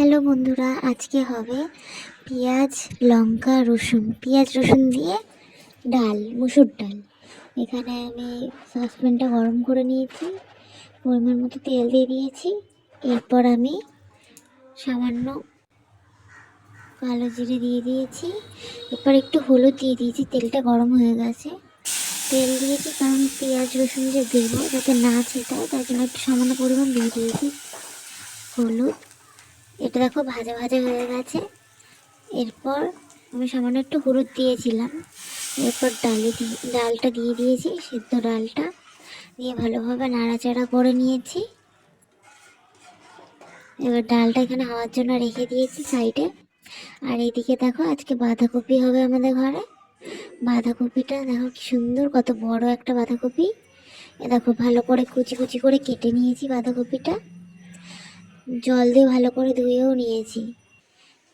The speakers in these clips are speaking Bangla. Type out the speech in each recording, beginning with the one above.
হ্যালো বন্ধুরা, আজকে হবে পেঁয়াজ, লঙ্কা, রসুন। পেঁয়াজ, রসুন দিয়ে ডাল, মুসুর ডাল। এখানে আমি সসপ্যানটা গরম করে নিয়েছি, পরিমাণ মতো তেল দিয়ে দিয়েছি। এরপর আমি সামান্য কালো জিরে দিয়ে দিয়েছি। এরপর একটু হলুদ দিয়ে দিয়েছি, তেলটা গরম হয়ে গেছে। তেল দিয়েছি কারণ পেঁয়াজ, রসুন যে দেবো, যাতে না ছেটায়, তার জন্য একটু সামান্য পরিমাণ দিয়ে দিয়েছি হলুদ। এটা দেখো ভাজা ভাজা হয়ে গেছে। এরপর আমি সামান্য একটু হলুদ দিয়েছিলাম। এরপর ডালে দিয়ে ডালটা দিয়ে দিয়েছি, সিদ্ধ ডালটা। দিয়ে ভালোভাবে নাড়াচাড়া করে নিয়েছি। এবার ডালটা এখানে হওয়ার জন্য রেখে দিয়েছি সাইডে। আর এইদিকে দেখো আজকে বাঁধাকপি হবে আমাদের ঘরে। বাঁধাকপিটা দেখো কি সুন্দর, কত বড় একটা বাঁধাকপি। এ দেখো ভালো করে কুচি কুচি করে কেটে নিয়েছি বাঁধাকপিটা। জল দিয়ে ভালো করে ধুয়েও নিয়েছি।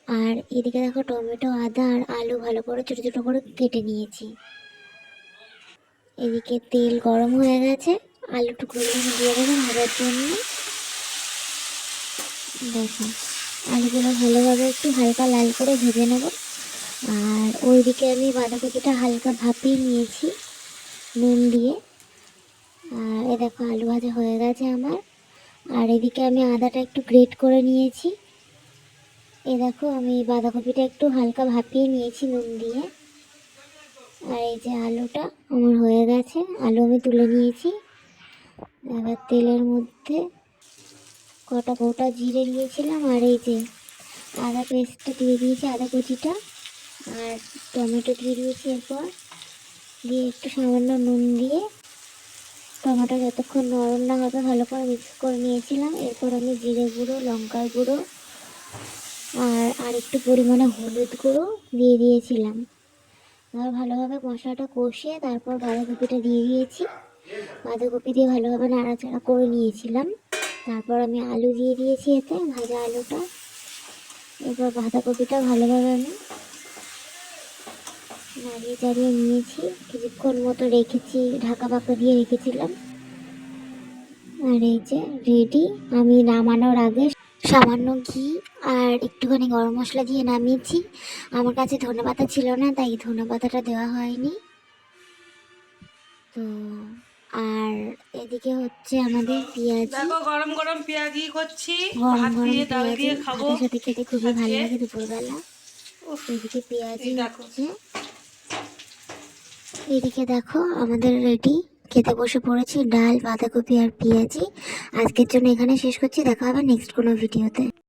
আর এদিকে দেখো টমেটো, আদা আর আলু ভালো করে ছোটো ছোটো করে কেটে নিয়েছি। এদিকে তেল গরম হয়ে গেছে। আলু টুকরোগুলো দিয়ে দেবো ভাজার জন্য। দেখো, আলুগুলো ভালোভাবে একটু হালকা লাল করে ভেজে নেব। আর ওইদিকে আমি বাঁধাকপিটা হালকা ভাপিয়ে নিয়েছি, নুন দিয়ে। আর এ দেখো আলু ভাজা হয়ে গেছে আমার। আর এদিকে আমি আদাটা একটু গ্রেট করে নিয়েছি। এ দেখো, আমি বাঁধাকপিটা একটু হালকা ভাপিয়ে নিয়েছি নুন দিয়ে। আর এই যে আলুটা আমার হয়ে গেছে, আলু আমি তুলে নিয়েছি। এবার তেলের মধ্যে কটা গোটা জিরে নিয়েছিলাম, আর এই যে আদা পেস্টটা দিয়ে দিয়েছি, আদা কুচিটা, আর টমেটো দিয়ে দিয়েছি এরপর। দিয়ে একটু সামান্য নুন দিয়ে টমেটো যতক্ষণ নরম না হবে ভালো করে মিক্স করে নিয়েছিলাম। এরপর আমি জিরে গুঁড়ো, লঙ্কার গুঁড়ো আর আর একটু পরিমাণে হলুদ গুঁড়ো দিয়ে দিয়েছিলাম। আর ভালোভাবে মশলাটা কষিয়ে তারপর বাঁধাকপিটা দিয়ে দিয়েছি। বাঁধাকপি দিয়ে ভালোভাবে নাড়াচাড়া করে নিয়েছিলাম। তারপর আমি আলু দিয়ে দিয়েছি এতে, ভাজা আলুটা। এরপর বাঁধাকপিটা ভালোভাবে আমি নাড়িয়ে চাড়িয়ে নিয়েছি কিছুক্ষণ মতো রেখেছি ঢাকা পাকা দিয়ে রেখেছিলাম। আর এই যে রেডি আমি নামানোর আগে সামান্য ঘি আর একটুখানি গরম মশলা দিয়ে নামিয়েছি। আমার কাছে ধনে পাতা ছিল না তাই ধনে পাতাটা দেওয়া হয়নি। তো আর এদিকে হচ্ছে আমাদের পেঁয়াজ। দেখো গরম গরম পেঁয়াজি করছি। গরম ভাত গরম দিয়ে ডাল পেঁয়াজি। দিয়ে খাব। সাথে খেতে খুবই ভালো লাগে দুপুরবেলা। এদিকে পেঁয়াজি। হচ্ছে। এদিকে দেখো, আমাদের রেডি খেতে বসে পড়েছি, ডাল, বাঁধাকপি আর পেঁয়াজি। আজকের জন্য এখানে শেষ করছি, দেখা হবে নেক্সট কোনো ভিডিওতে